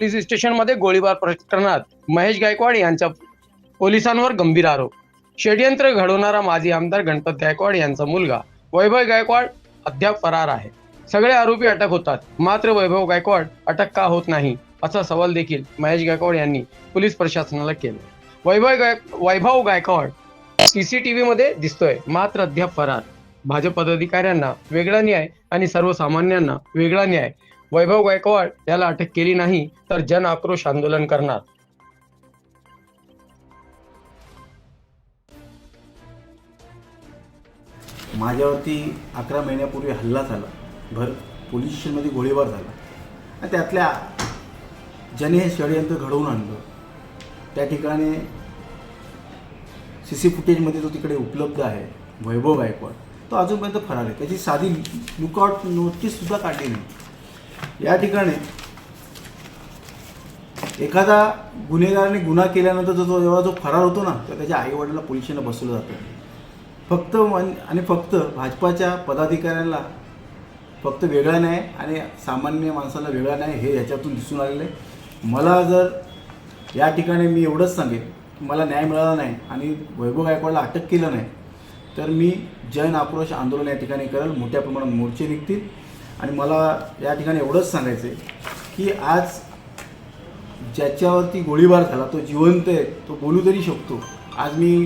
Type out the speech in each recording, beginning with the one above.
Police स्टेशनमध्ये गोळीबार प्रकरणात महेश गायकवाड यांचा पोलिसांवर गंभीर आरोप. षडयंत्र घडवणारा माजी आमदार गणपत गायकवाड यांचा मुलगा वैभव गायकवाड अद्याप फरार आहे. सगळे आरोपी अटक होतात. मात्र वैभव गायकवाड अटक का होत नाही असा सवाल देखील महेश गायकवाड यांनी पोलीस प्रशासनाला केला वैभव गाय वैभव गायकवाड सीसीटीव्ही मध्ये दिसतोय. मात्र अद्याप फरार. भाजप पदाधिकाऱ्यांना वेगळा न्याय आणि सर्वसामान्यांना वेगळा न्याय वैभव गायकवाड याला अटक केली नाही तर जन आक्रोश आंदोलन करणार. माझ्यावरती अकरा महिन्यापूर्वी हल्ला झाला. भर पोलीस स्टेशनमध्ये गोळीबार झाला. आणि त्यातल्या ज्याने हे षडयंत्र घडवून आणलं त्या ठिकाणी सी सी फुटेजमध्ये तो तिकडे उपलब्ध आहे वैभव गायकवाड तो अजूनपर्यंत फरार आहे. त्याची साधी लुकआउट नोटीससुद्धा काढली नाही. या ठिकाणी एखादा गुन्हेगाराने गुन्हा केल्यानंतर जो जो- जेव्हा जो फरार होतो ना तर त्याच्या आईवडिलांना पोलीस स्टेशनला बसवलं जातं. फक्त मन- आणि फक्त भाजपाच्या पदाधिकाऱ्यांना फक्त वेगळा न्याय आणि सामान्य माणसाला वेगळा न्याय हे ह्याच्यातून दिसून आलेलं आहे. मला जर या ठिकाणी मी एवढंच सांगेन की मला न्याय मिळाला नाही आणि वैभव गायकवाडला अटक केलं नाही तर मी जन आक्रोश आंदोलन या ठिकाणी करेल. मोठ्या प्रमाणात मोर्चे निघतील. आणि मला या ठिकाणी एवढंच सांगायचं आहे की आज ज्याच्यावरती गोळीबार झाला तो जिवंत आहे तो बोलू तरी शकतो. आज मी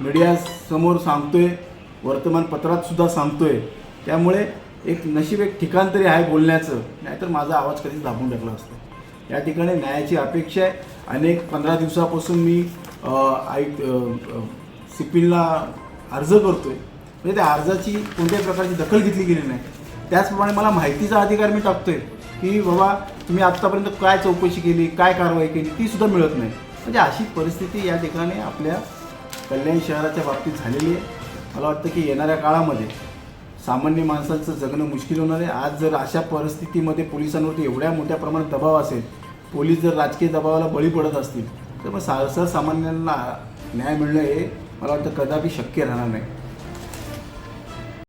मीडियासमोर सांगतो आहे वर्तमानपत्रातसुद्धा सांगतो आहे त्यामुळे एक नशीब एक ठिकाण तरी आहे बोलण्याचं नाहीतर माझा आवाज कधीच दाबून टाकला असतो. या ठिकाणी न्यायाची अपेक्षा आहे. अनेक पंधरा दिवसापासून मी आय सिपिनला अर्ज करतो आहे म्हणजे त्या अर्जाची कोणत्याही प्रकारची दखल घेतली गेली नाही. त्याचप्रमाणे मला माहितीचा अधिकार मी टाकतोय की बाबा तुम्ही आत्तापर्यंत काय चौकशी केली काय कारवाई केली ती सुद्धा मिळत नाही. म्हणजे अशी परिस्थिती या ठिकाणी आपल्या कल्याण शहराच्या बाबतीत झालेली आहे. मला वाटतं की येणाऱ्या काळामध्ये सामान्य माणसाचं जगणं मुश्किल होणार आहे. आज जर अशा परिस्थितीमध्ये पोलिसांवरती एवढ्या मोठ्या प्रमाणात दबाव असेल पोलीस जर राजकीय दबावाला बळी पडत असतील तर मग सा सर्वसामान्यांना न्याय मिळणं हे मला वाटतं कदापि शक्य राहणार नाही.